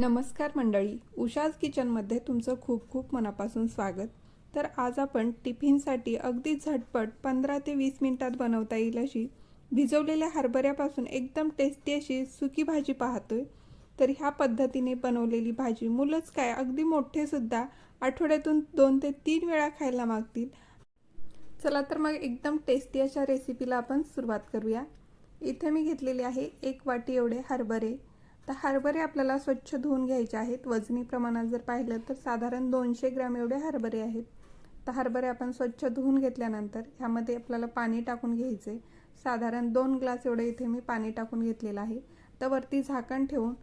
नमस्कार मंडळी उषाज किचनमध्ये तुमचं खूप खूप मनापासून स्वागत. तर आज आपण टिफिनसाठी अगदी झटपट पंधरा ते वीस मिनिटात बनवता येईल अशी भिजवलेल्या हरभऱ्यापासून एकदम टेस्टी अशी सुकी भाजी पाहतोय. तर ह्या पद्धतीने बनवलेली भाजी मुलंच काय अगदी मोठेसुद्धा आठवड्यातून दोन ते तीन वेळा खायला मागतील. चला तर मग एकदम टेस्टी अशा रेसिपीला आपण सुरुवात करूया. इथे मी घेतलेली आहे एक वाटी एवढे हरभरे. तर हरभरे आपल्याला स्वच्छ धुवून घ्यायचे आहेत. वजनी प्रमाणात जर पाहिलं तर साधारण दोनशे ग्रॅम एवढे हरभरे आहेत. तर हरभरे आपण स्वच्छ धुवून घेतल्यानंतर ह्यामध्ये आपल्याला पाणी टाकून घ्यायचे. साधारण दोन ग्लास एवढे इथे मी पाणी टाकून घेतलेलं आहे. तर वरती झाकण ठेवून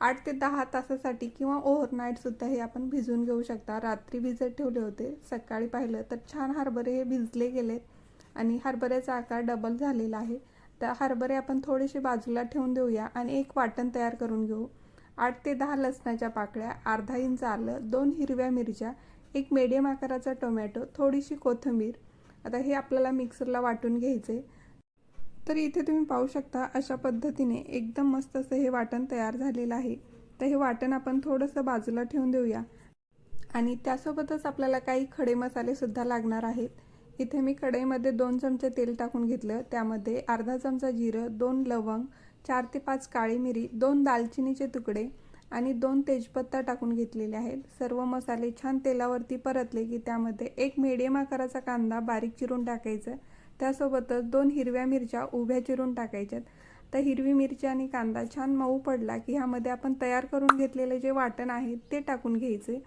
आठ ते दहा तासासाठी किंवा ओव्हरनाईटसुद्धा हे आपण भिजवून घेऊ शकता. रात्री भिजत ठेवले होते. सकाळी पाहिलं तर छान हरभरे हे भिजले गेलेत आणि हरभऱ्याचा आकार डबल झालेला आहे. तर हरभरे आपण थोडेसे बाजूला ठेवून देऊया आणि एक वाटण तयार करून घेऊ. आठ ते दहा लसणाच्या पाकळ्या अर्धा इंच आलं दोन हिरव्या मिरच्या एक मीडियम आकाराचा टोमॅटो थोडीशी कोथिंबीर. आता हे आपल्याला मिक्सरला वाटून घ्यायचे तर इथे तुम्ही पाहू शकता अशा पद्धतीने एकदम मस्त असं हे वाटण तयार झालेलं आहे. तर हे वाटण आपण थोडंसं बाजूला ठेवून देऊया. आणि त्यासोबतच आपल्याला काही खडे मसालेसुद्धा लागणार आहेत. इथे मी कढईमध्ये दोन चमचे तेल टाकून घेतलं. त्यामध्ये अर्धा चमचा जिरं दोन लवंग चार ते पाच काळी मिरी दोन दालचिनीचे तुकडे आणि दोन तेजपत्ता टाकून घेतलेले आहेत. सर्व मसाले छान तेलावरती परतले की त्यामध्ये एक मिडियम आकाराचा कांदा बारीक चिरून टाकायचा. त्यासोबतच दोन हिरव्या मिरच्या उभ्या चिरून टाकायच्यात. तर हिरवी मिरची आणि कांदा छान मऊ पडला की ह्यामध्ये आपण तयार करून घेतलेले जे वाटण आहे ते टाकून घ्यायचे.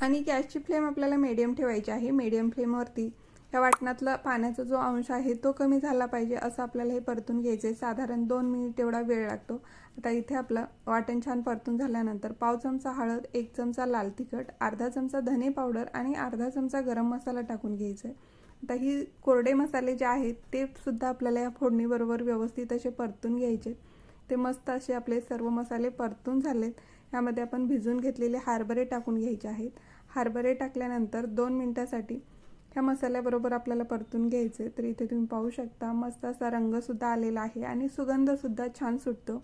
आणि गॅसची फ्लेम आपल्याला मीडियम ठेवायची आहे. मीडियम फ्लेमवरती या वाटणातला पाण्याचा जो अंश आहे तो कमी झाला पाहिजे असं आपल्याला हे परतून घ्यायचं आहे साधारण दोन मिनिट एवढा वेळ लागतो. आता इथे आपलं वाटण छान परतून झाल्यानंतर पाव चमचा हळद एक चमचा लाल तिखट अर्धा चमचा धने पावडर आणि अर्धा चमचा गरम मसाला टाकून घ्यायचा आहे आता ही कोरडे मसाले जे आहेत ते सुद्धा आपल्याला या फोडणीबरोबर व्यवस्थित असे परतून घ्यायचे. ते मस्त असे आपले सर्व मसाले परतून झालेत. ह्यामध्ये आपण भिजून घेतलेले हारभरे टाकून घ्यायचे आहेत. हारभरे टाकल्यानंतर दोन मिनटासाठी ह्या मसाल्याबरोबर आपल्याला परतून घ्यायचे तर इथे तुम्ही पाहू शकता मस्त असा रंगसुद्धा आलेला आहे आणि सुगंधसुद्धा छान सुटतो.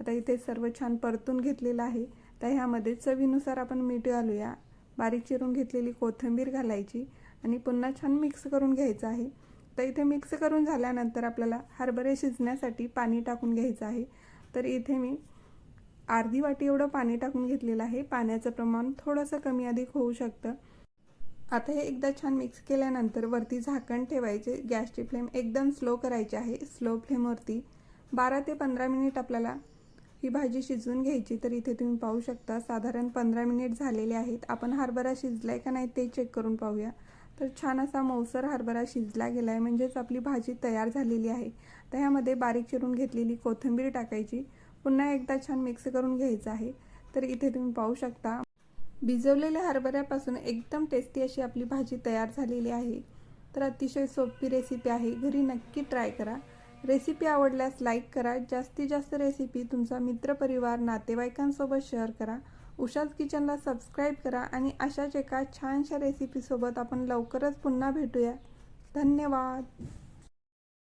आता इथे सर्व छान परतून घेतलेलं आहे. तर ह्यामध्ये चवीनुसार आपण मीठ घालूया. बारीक चिरून घेतलेली कोथिंबीर घालायची आणि पुन्हा छान मिक्स करून घ्यायचं आहे. तर इथे मिक्स करून झाल्यानंतर आपल्याला हरभरे शिजण्यासाठी पाणी टाकून घ्यायचं आहे. तर इथे मी अर्धी वाटी एवढं पाणी टाकून घेतलेलं आहे. पाण्याचं प्रमाण थोडंसं कमी अधिक होऊ शकतं. आता हे एकदा छान मिक्स केल्यानंतर वरती झाकण ठेवायचे. गॅसची फ्लेम एकदम स्लो करायची आहे. स्लो फ्लेमवरती बारा ते पंधरा मिनिट आपल्याला ही भाजी शिजवून घ्यायची. तर इथे तुम्ही पाहू शकता साधारण पंधरा मिनिट झालेले आहेत. आपण हरभरा शिजला आहे का नाही ते चेक करून पाहूया. तर छान असा मौसर हरभरा शिजला गेला आहे म्हणजेच आपली भाजी तयार झालेली आहे. तर ह्यामध्ये बारीक चिरून घेतलेली कोथिंबीर टाकायची. पुन्हा एकदा छान मिक्स करून घ्यायचं आहे. तर इथे तुम्ही पाहू शकता भिजवलेल्या हरभऱ्यापासून एकदम टेस्टी अशी आपली भाजी तयार झालेली आहे. तर अतिशय सोपी रेसिपी आहे. घरी नक्की ट्राय करा. रेसिपी आवडल्यास लाईक करा. जास्तीत जास्त रेसिपी तुमचा मित्रपरिवार नातेवाईकांसोबत शेअर करा. उषाज किचनला सबस्क्राईब करा आणि अशाच एका छानशा रेसिपीसोबत आपण लवकरच पुन्हा भेटूया. धन्यवाद!